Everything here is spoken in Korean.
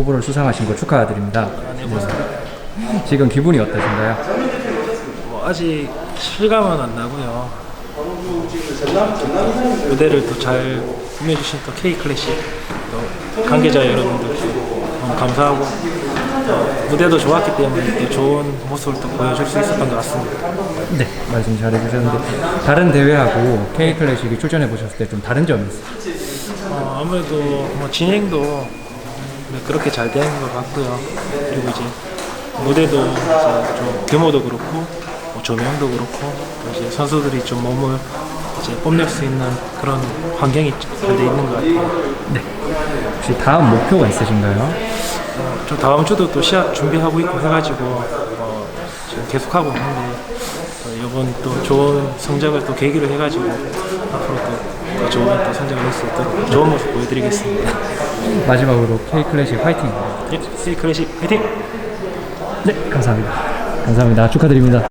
후보를 수상하신 거 축하드립니다. 네. 지금 기분이 어떠신가요? 뭐 아직 실감은 안 나고요. 무대를 또 잘 꾸며주신 또 K 클래식 또 관계자 여러분들께 너무 감사하고 또 무대도 좋았기 때문에 또 좋은 모습을 또 보여줄 수 있었던 것 같습니다. 네, 말씀 잘 해주셨는데 다른 대회하고 K 클래식이 출전해 보셨을 때 좀 다른 점이 있어요? 어, 아무래도 뭐 진행도 네, 그렇게 잘된것 같고요. 그리고 이제 무대도 이제 좀 규모도 그렇고 뭐 조명도 그렇고 또 이제 선수들이 좀 몸을 이제 뽐낼 수 있는 그런 환경이 잘 돼 있는 것 같아요. 혹시 다음 목표가 있으신가요? 어, 저 다음 주도 또 시합 준비하고 있고 해가지고 어, 지금 계속 하고 있는데 어, 이번 또 좋은 성적을 또 계기로 해가지고 앞으로 또더 좋은 또 성적을 낼수 있도록 좋은 모습 보여드리겠습니다. 마지막으로 K 클래식 화이팅! 예, C 클래식 화이팅! 네, 감사합니다. 감사합니다. 축하드립니다.